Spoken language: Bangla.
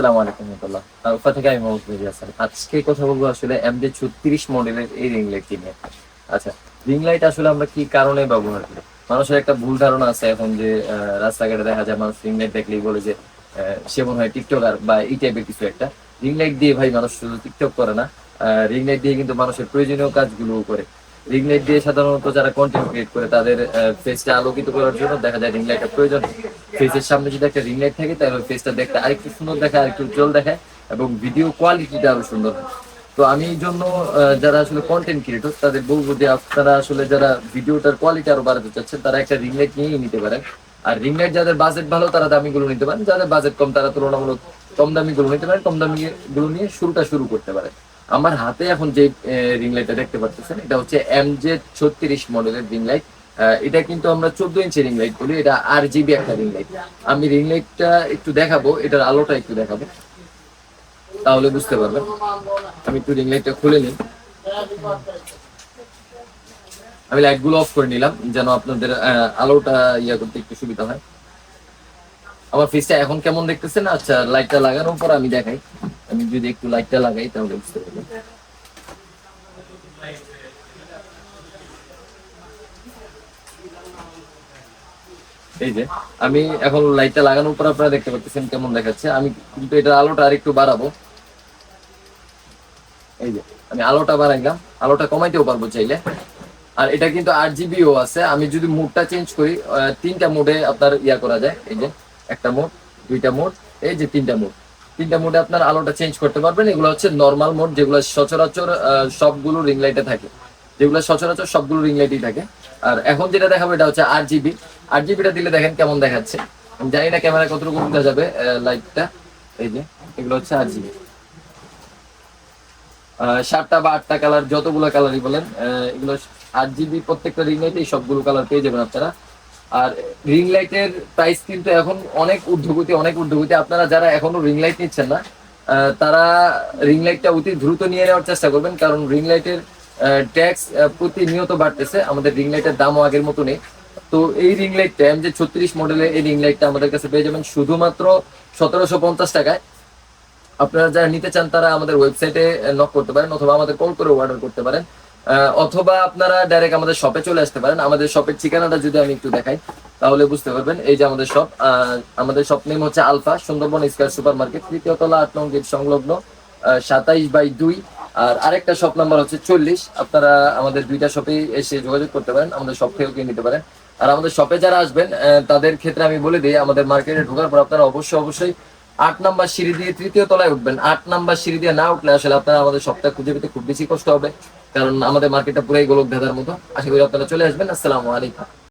আসসালামু আলাইকুম রহমতুল্লাহ। থেকে আমি মোহাম্মদ মির্জা হাসান। আজকে কথা বলব আসলে ছত্রিশ মডেলের এই রিং নিয়ে। আচ্ছা রিং লাইট আসলে আমরা কি কারণে ব্যবহার করি? মানুষের একটা ভুল ধারণা আছে এখন যে রাস্তাঘাটে দেখা যায় মানুষ রিং লাইট দেখলেই বলে যে সে মনে হয় টিকটকার বা এই টাইপের কিছু একটা। রিং লাইট দিয়ে ভাই মানুষ শুধু টিকটক করে না। রিং লাইট দিয়ে কিন্তু মানুষের প্রয়োজনীয় কাজগুলো করে। রিং লাইট দিয়ে সাধারণত যারা কন্টেন্ট ক্রিয়েট করে তাদের ফেসটা আলোকিত করার জন্য দেখা যায় রিং লাইটের প্রয়োজন। ফেসের সামনে যদি একটা রিংলাইট থাকে, তাহলে ফেসটা দেখতে আরেকটু সুন্দর দেখায়, আরেকটু উজ্জ্বল দেখায় এবং ভিডিও কোয়ালিটিটা আরও সুন্দর হয়। তো আমি এই জন্য যারা আসলে কন্টেন্ট ক্রিয়েটর তাদের বলব যে আপনারা আসলে যারা ভিডিওটার কোয়ালিটি আরও বাড়াতে চাচ্ছেন, তারা একটা রিংলাইট নিয়েই নিতে পারেন। আর রিংলাইট যাদের বাজেট ভালো, তারা দামি গুলো নিতে পারেন। যাদের বাজেট কম, তারা তুলনামূলক কম দামি গুলো নিতে পারেন। কম দামি গুলো নিয়ে শুরুটা শুরু করতে পারেন। আমার হাতে এখন যে রিং লাইটটা দেখতে পাচ্ছেন এটা হচ্ছে এম জে ছত্রিশ মডেলের রিং লাইট এটা কিন্তু আমরা চোদ্দ ইঞ্চি রিং লাইট বলি, এটা আর জিবি একটা রিং লাইট আমি রিং লাইটটা একটু দেখাবো, এটার আলোটা একটু দেখাবো। তাহলে বুঝতে পারবেন। আমি একটু রিং লাইটটা খুলে নিই। আমি লাইটগুলো অফ করে নিলাম, যেন আপনাদের আলোটা ইয়া করতে একটু সুবিধা হয়। আমার ফেসটা এখন কেমন দেখতেছেন? আচ্ছা লাইটটা লাগানোর পর আমি দেখাই। আমি যদি একটু লাইটটা লাগাই, তাহলে বুঝতে পারবেন। এই যে, আমি এখন লাইটটা লাগানোর পর আপনারা দেখতে পাচ্ছেন কেমন দেখাচ্ছে। আমি কিন্তু এটা আলোটা আর একটু বাড়াবো। এই যে, আমি আলোটা বাড়াইলাম। আলোটা কমাইতেও পারব চাইলে। আর এটা কিন্তু জিবিও আছে। আমি যদি মুডটা চেঞ্জ করি তিনটা মোডে আপনার ইয়া করা যায়। এই যে, একটা মোড, দুইটা মোড, এই যে তিনটা মোড। তিনটা মোডে আপনার আলোটা চেঞ্জ করতে পারবেন। এগুলো হচ্ছে নর্মাল মোড, যেগুলো সচরাচর সবগুলো রিং লাইটে থাকে। যেগুলো সচরাচর সবগুলো রিং লাইটই থাকে। আর এখন যেটা দেখাবো এটা হচ্ছে আট জিবি আট জিবিটা দিলে দেখেন কেমন দেখাচ্ছে। আমি জানি না ক্যামেরা কতটুকু বোঝা যাবে লাইটটা এই যে, এগুলো হচ্ছে আট জিবি সাতটা বা আটটা কালার যতগুলো কালারই বলেন এগুলো আট জিবি প্রত্যেকটা রিং লাইটে সবগুলো কালার পেয়ে যাবেন আপনারা। আর রিং লাইটের প্রাইস কিন্তু এখন অনেক ঊর্ধ্বগতি অনেক ঊর্ধ্বগতি। আপনারা যারা এখনও রিং লাইট নিচ্ছেন না তারা রিং লাইটটা অতি দ্রুত নিয়ে নেওয়ার চেষ্টা করবেন। কারণ রিং লাইটের ট্যাক্স প্রতিনিয়ত বাড়তেছে। আমাদের রিং লাইটের দামও আগের মতো নেই তো এই রিং লাইটটা এম যে ছত্রিশ মডেলের এই রিং লাইটটা আমাদের কাছে পেয়ে যাবেন শুধুমাত্র সতেরোশো পঞ্চাশ টাকায়। আপনারা যারা নিতে চান, তারা আমাদের ওয়েবসাইটে নক করতে পারেন অথবা আমাদের কল করে অর্ডার করতে পারেন। অথবা আপনারা ডাইরেক্ট আমাদের শপে চলে আসতে পারেন। আমাদের শপের ঠিকানাটা যদি আমি একটু দেখাই, তাহলে বুঝতে পারবেন। এই যে আমাদের শপ আমাদের শপ নেম হচ্ছে Alpha, Sundarban square super market তৃতীয় তলা, আট নং গেট সংলগ্ন সাতাইশ বাই দুই আর আরেকটা শপ নাম্বার হচ্ছে চল্লিশ। আপনারা আমাদের দুইটা শপে এসে যোগাযোগ করতে পারেন, আমাদের শপ থেকেও কিনে নিতে পারেন। আর আমাদের শপে যারা আসবেন তাদের ক্ষেত্রে আমি বলে দিই, আমাদের মার্কেটে ঢোকার পর আপনারা অবশ্যই অবশ্যই আট নাম্বার সিঁড়ি দিয়ে তৃতীয় তলায় উঠবেন। আট নাম্বার সিঁড়ি দিয়ে না উঠলে আসলে আপনারা আমাদের সবটা খুঁজে পেতে খুব বেশি কষ্ট হবে। কারণ আমাদের মার্কেটটা পুরাই গোলক ধাঁধার মতো। আশা করি আপনারা চলে আসবেন। আসসালামু আলাইকুম।